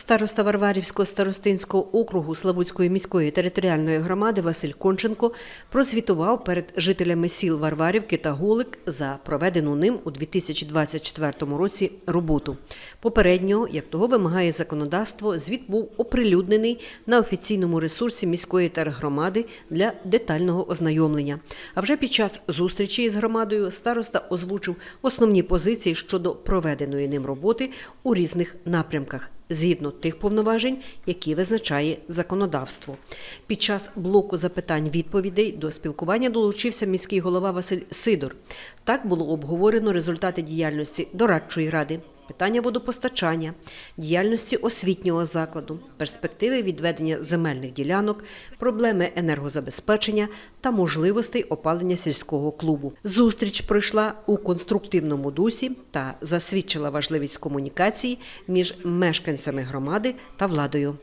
Староста Варварівського старостинського округу Славутської міської територіальної громади Василь Конченко прозвітував перед жителями сіл Варварівки та Голик за проведену ним у 2024 році роботу. Попередньо, як того вимагає законодавство, звіт був оприлюднений на офіційному ресурсі міської тергромади для детального ознайомлення. А вже під час зустрічі із громадою староста озвучив основні позиції щодо проведеної ним роботи у різних напрямках згідно тих повноважень, які визначає законодавство. Під час блоку запитань-відповідей до спілкування долучився міський голова Василь Сидор. Так було обговорено результати діяльності дорадчої ради. Питання водопостачання, діяльності освітнього закладу, перспективи відведення земельних ділянок, проблеми енергозабезпечення та можливостей опалення сільського клубу. Зустріч пройшла у конструктивному дусі та засвідчила важливість комунікації між мешканцями громади та владою.